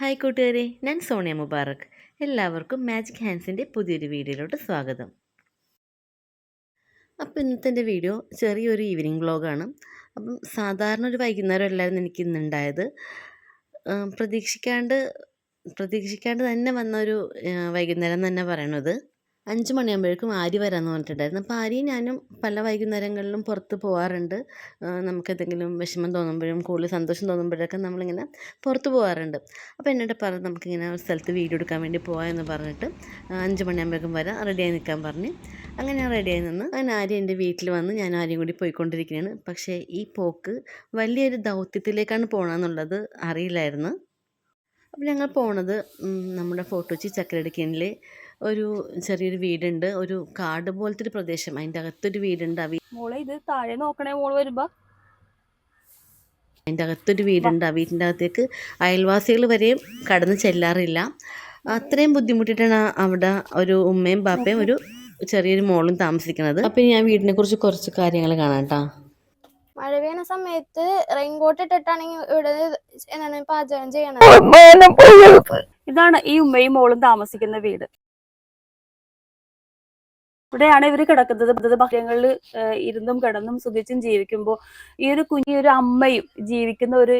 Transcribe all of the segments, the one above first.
Hi കൂട്ടുകാരെ ഞാൻ സോണിയ മുബാറക്. എല്ലാവർക്കും മാജിക് ഹാൻഡ്സിന്റെ പുതിയൊരു വീഡിയോയിലോട്ട് സ്വാഗതം. അപ്പോൾ ഇന്നത്തെ എന്റെ വീഡിയോ ചെറിയൊരു ഈവനിങ് വ്ളോഗാണ് അപ്പം സാധാരണ ഒരു വൈകുന്നേരം എല്ലാവരും എനിക്ക് ഇന്നുണ്ടായത് പ്രതീക്ഷിക്കാണ്ട് പ്രതീക്ഷിക്കാണ്ട് തന്നെ വന്ന ഒരു വൈകുന്നേരം തന്നെ പറയണത്. അഞ്ച് മണിയാകുമ്പോഴേക്കും ആരി വരാമെന്ന് പറഞ്ഞിട്ടുണ്ടായിരുന്നു. അപ്പോൾ ആര്യയും ഞാനും പല വൈകുന്നേരങ്ങളിലും പുറത്ത് പോകാറുണ്ട് നമുക്ക് നമുക്കെന്തെങ്കിലും വിഷമം തോന്നുമ്പോഴും കൂടുതൽ സന്തോഷം തോന്നുമ്പോഴൊക്കെ നമ്മളിങ്ങനെ പുറത്ത് പോകാറുണ്ട് അപ്പോൾ എന്നോട് പറഞ്ഞ് നമുക്കിങ്ങനെ ഒരു സ്ഥലത്ത് വീഡിയോ എടുക്കാൻ വേണ്ടി പോകാമെന്ന് പറഞ്ഞിട്ട് അഞ്ച് മണിയാകുമ്പോഴേക്കും വരാം. റെഡിയായി നിൽക്കാൻ പറഞ്ഞ്. അങ്ങനെ റെഡിയായി നിന്ന് അങ്ങനെ ആര്യ എന്റെ വീട്ടിൽ വന്ന് ഞാൻ ആര്യം കൂടി പോയിക്കൊണ്ടിരിക്കുകയാണ്. പക്ഷേ ഈ പോക്ക് വലിയൊരു ദൗത്യത്തിലേക്കാണ് പോകണമെന്നുള്ളത് അറിയില്ലായിരുന്നു. അപ്പോൾ ഞങ്ങൾ പോണത് നമ്മുടെ ഫോട്ടോച്ചി ചക്കരടിക്കനിലെ ഒരു ചെറിയൊരു വീടുണ്ട്. ഒരു കാട് പോലത്തെ ഒരു പ്രദേശം. അതിന്റെ അകത്തൊരു വീടുണ്ട്. ആ മോളെ ഇത് താഴെ നോക്കണേ മോൾ വരുമ്പോ. അതിന്റെ അകത്തൊരു വീടുണ്ട്. ആ വീടിന്റെ അകത്തേക്ക് അയൽവാസികൾ വരെയും കടന്ന് ചെല്ലാറില്ല. അത്രയും ബുദ്ധിമുട്ടിയിട്ടാണ് അവിടെ ഒരു ഉമ്മയും ബാപ്പയും ഒരു ചെറിയൊരു മോളും താമസിക്കുന്നത്. അപ്പം ഞാൻ വീടിനെ കുറിച്ച് കുറച്ച് കാര്യങ്ങൾ കാണാം കേട്ടോ മഴ പെയ്യുന്ന സമയത്ത് റെയിൻകോട്ട് ഇട്ടിട്ടാണെങ്കിൽ ഇവിടെ എന്താണ് പാചകം ചെയ്യണത് ഇതാണ് ഈ ഉമ്മയും മോളും താമസിക്കുന്ന വീട്. ഇവിടെയാണ് ഇവർ കിടക്കുന്നത്. ഭക്ഷ്യങ്ങളിൽ ഇരുന്നും കിടന്നും സുഖിച്ചും ജീവിക്കുമ്പോൾ ഈ ഒരു കുഞ്ഞി ഒരു അമ്മയും ജീവിക്കുന്ന ഒരു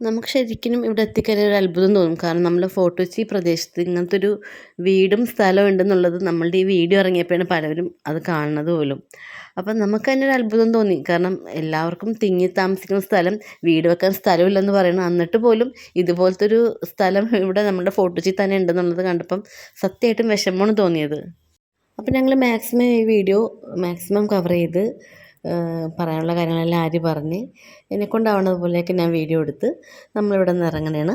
നമുക്ക് ശരിക്കും ഇവിടെ എത്തിക്കഴിഞ്ഞാൽ ഒരു അത്ഭുതം തോന്നും. കാരണം നമ്മൾ ഫോട്ടോച്ചി പ്രദേശത്ത് ഇങ്ങനത്തെ ഒരു വീടും സ്ഥലവും ഉണ്ടെന്നുള്ളത് നമ്മളുടെ ഈ വീഡിയോ ഇറങ്ങിയപ്പോഴാണ് പലവരും അത് കാണുന്നത് പോലും. അപ്പം നമുക്ക് തന്നെ ഒരു അത്ഭുതം തോന്നി. കാരണം എല്ലാവർക്കും തിങ്ങി താമസിക്കുന്ന സ്ഥലം വീട് വെക്കാൻ സ്ഥലമില്ലെന്ന് പറയണം എന്നിട്ട് പോലും ഇതുപോലത്തെ ഒരു സ്ഥലം ഇവിടെ നമ്മുടെ ഫോട്ടോച്ചി തന്നെ ഉണ്ടെന്നുള്ളത് കണ്ടപ്പം സത്യമായിട്ടും വിഷമമാണ് തോന്നിയത്. അപ്പം ഞങ്ങൾ മാക്സിമം ഈ വീഡിയോ മാക്സിമം കവർ ചെയ്ത് പറയാനുള്ള കാര്യങ്ങളെല്ലാം ആര് പറഞ്ഞ് എന്നെക്കൊണ്ടാവുന്നത് പോലെയൊക്കെ ഞാൻ വീഡിയോ എടുത്ത് നമ്മളിവിടെ നിന്ന് ഇറങ്ങണേണ്.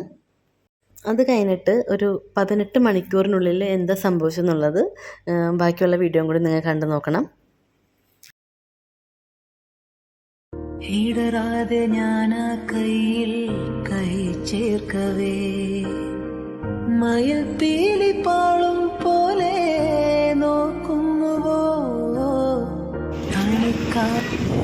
അത് കഴിഞ്ഞിട്ട് ഒരു പതിനെട്ട് മണിക്കൂറിനുള്ളിൽ എന്താ സംഭവിച്ചെന്നുള്ളത് എന്നുള്ളത് ബാക്കിയുള്ള വീഡിയോയും കൂടി നിങ്ങൾ കണ്ടു നോക്കണം. ഇടറാതെ ഞാൻ കയ്യിൽ കൈ ചേർക്കവേ. മയപ്പീലി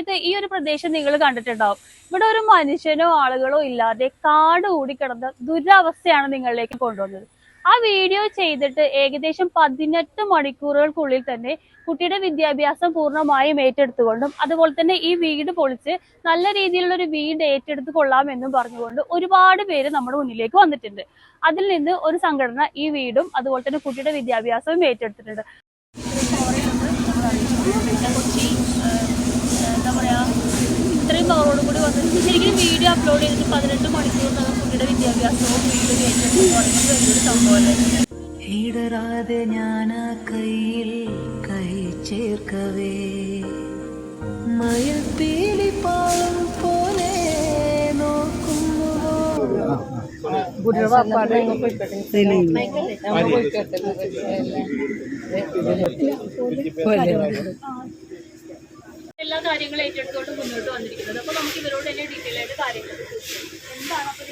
സമയത്ത് ഈ ഒരു പ്രദേശം നിങ്ങൾ കണ്ടിട്ടുണ്ടാവും. ഇവിടെ ഒരു മനുഷ്യനോ ആളുകളോ ഇല്ലാതെ കാട് കൂടിക്കിടന്ന ദുരവസ്ഥയാണ് നിങ്ങളിലേക്ക് കൊണ്ടുവന്നത്. ആ വീഡിയോ ചെയ്തിട്ട് ഏകദേശം പതിനെട്ട് മണിക്കൂറുകൾക്കുള്ളിൽ തന്നെ കുട്ടിയുടെ വിദ്യാഭ്യാസം പൂർണമായും ഏറ്റെടുത്തുകൊണ്ടും അതുപോലെ തന്നെ ഈ വീട് പൊളിച്ച് നല്ല രീതിയിലുള്ള ഒരു വീട് ഏറ്റെടുത്ത് കൊള്ളാമെന്നും പറഞ്ഞുകൊണ്ട് ഒരുപാട് പേര് നമ്മുടെ മുന്നിലേക്ക് വന്നിട്ടുണ്ട്. അതിൽ നിന്ന് ഒരു സംഘടന ഈ വീടും അതുപോലെ തന്നെ കുട്ടിയുടെ വിദ്യാഭ്യാസവും ഏറ്റെടുത്തിട്ടുണ്ട്. ശരിക്കും വീഡിയോ അപ്ലോഡ് ചെയ്തിട്ട് പതിനെട്ട് മണിക്കൂറിനകം കുട്ടിയുടെ വിദ്യാഭ്യാസവും വീട് തുടങ്ങുന്നത് വലിയൊരു സംഭവമല്ലേ ഇടറാതെ ഞാൻ ആ കയ്യിൽ കൈ ചേർക്കവേ. മയപ്പീലി പാളും പോലെ നോക്കുന്നുവോ? എല്ലാ കാര്യങ്ങളും ഏറ്റെടുത്തുകൊണ്ട് മുന്നോട്ട് വന്നിരിക്കുന്നത്. അപ്പോൾ നമുക്ക് ഇവരോട് തന്നെ ഡീറ്റെയിൽ ആയിട്ട് കാര്യങ്ങൾ. എന്താണ് അപ്പോൾ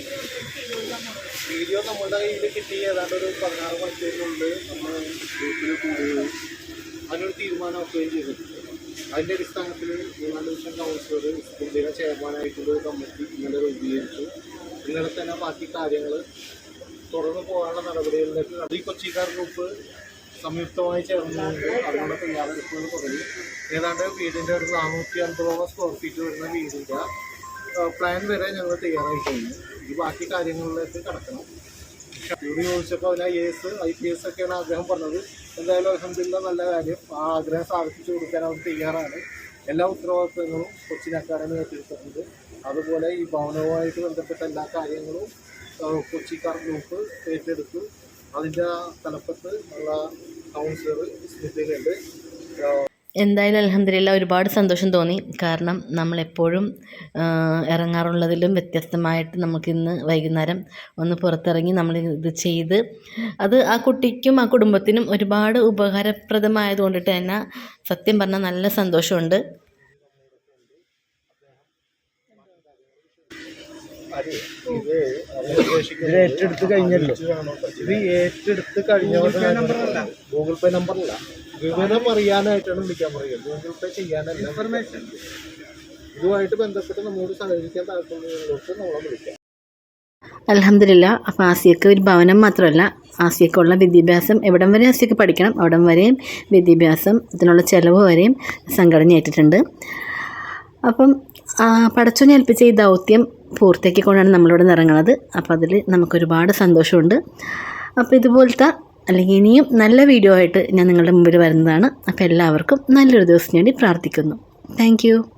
വീഡിയോ നമ്മുടെ കയ്യിൽ കിട്ടി. ഏതാണ്ട് ഒരു പതിനാറ് മണിക്കൂറിനുള്ളിൽ നമ്മൾ ഗ്രൂപ്പിൽ കൂടുകയും അതിനൊരു തീരുമാനമാക്കുകയും ചെയ്തിട്ടുണ്ട്. അതിന്റെ അടിസ്ഥാനത്തിൽ മൂന്നാം ദിവസം കൗൺസിലർ സ്കൂളിലെ ചെയർമാനായിട്ടുള്ള കമ്മിറ്റി ഇന്നലെ രൂപീകരിച്ചു. ഇന്നലെ തന്നെ ബാക്കി കാര്യങ്ങൾ തുടർന്ന് പോകാനുള്ള നടപടികളിലേക്ക് ഈ കൊച്ചിക്കാർ ഗ്രൂപ്പ് സംയുക്തമായി ചേർന്നുകൊണ്ട് അതിനുള്ള തയ്യാറെടുപ്പുകൾ തുടങ്ങി ഏതാണ്ട് വീടിന്റെ ഒരു നാനൂറ്റി അൻപതോളം സ്ക്വയർ ഫീറ്റ് വരുന്ന വീടിന്റെ പ്ലാൻ വരെ ഞങ്ങൾ തയ്യാറായി കഴിഞ്ഞു ഈ ബാക്കി കാര്യങ്ങളിലേക്ക് കടക്കണം. ഇവിടെ ചോദിച്ചപ്പോൾ അതിന് I S I P S ഒക്കെയാണ് ആഗ്രഹം പറഞ്ഞത്. എന്തായാലും അലഹമില്ല നല്ല കാര്യം. ആ ആഗ്രഹം സാധിപ്പിച്ചു കൊടുക്കാൻ അവർ തയ്യാറാണ്. എല്ലാ ഉത്തരവാദിത്തങ്ങളും കൊച്ചിൻ അക്കാദമി ഏറ്റെടുത്തിട്ടുണ്ട്. അതുപോലെ ഈ ഭവനവുമായിട്ട് ബന്ധപ്പെട്ട എല്ലാ കാര്യങ്ങളും കൊച്ചിക്കാർ ഗ്രൂപ്പ് ഏറ്റെടുത്തു അതിന്റെ തലപ്പത്ത് ഉള്ള കൗൺസിലർ സ്മിതയുണ്ട് എന്തായാലും അലഹമില്ല ഒരുപാട് സന്തോഷം തോന്നി. കാരണം നമ്മളെപ്പോഴും ഇറങ്ങാറുള്ളതിലും വ്യത്യസ്തമായിട്ട് നമുക്കിന്ന് വൈകുന്നേരം ഒന്ന് പുറത്തിറങ്ങി നമ്മൾ ഇത് ചെയ്ത് അത് ആ കുട്ടിക്കും ആ കുടുംബത്തിനും ഒരുപാട് ഉപകാരപ്രദമായത് കൊണ്ടിട്ട് തന്നെ സത്യം പറഞ്ഞാൽ നല്ല സന്തോഷമുണ്ട്. ഇത് ഏറ്റെടുത്ത് കഴിഞ്ഞല്ലോ. ഇത് ഏറ്റെടുത്ത് കഴിഞ്ഞ ഗൂഗിൾ പേ നമ്പറല്ല വിവരം അറിയാനായിട്ടാണ് വിളിക്കാൻ പറയുക. ഗൂഗിൾ പേ ചെയ്യാനല്ല. ഇൻഫർമേഷൻ ഇതുമായിട്ട് ബന്ധപ്പെട്ട് നമ്മോട് സഹകരിക്കാൻ താല്പര്യമുള്ളവർക്ക് നമ്മളെ വിളിക്കാം. അലഹമില്ല അപ്പോൾ ആസിയക്ക് ഒരു ഭവനം മാത്രമല്ല. ആസിയക്കുള്ള വിദ്യാഭ്യാസം എവിടം വരെ ആസിയക്ക് പഠിക്കണം? അവിടം വരെയും വിദ്യാഭ്യാസം ഇതിനുള്ള ചിലവ് വരെയും സംഘടന ഏറ്റിട്ടുണ്ട് അപ്പം പടച്ചോനെ ഏൽപ്പിച്ച ഈ ദൗത്യം പൂർത്തിയാക്കിക്കൊണ്ടാണ് നമ്മളിവിടെ ഇറങ്ങുന്നത് അപ്പോൾ അതിൽ നമുക്കൊരുപാട് സന്തോഷമുണ്ട്. അപ്പോൾ ഇതുപോലത്തെ അല്ലെങ്കിൽ ഇനിയും നല്ല വീഡിയോ ആയിട്ട് ഞാൻ നിങ്ങളുടെ മുമ്പിൽ വരുന്നതാണ്. അപ്പോൾ എല്ലാവർക്കും നല്ലൊരു ദിവസം വേണ്ടി പ്രാർത്ഥിക്കുന്നു. താങ്ക്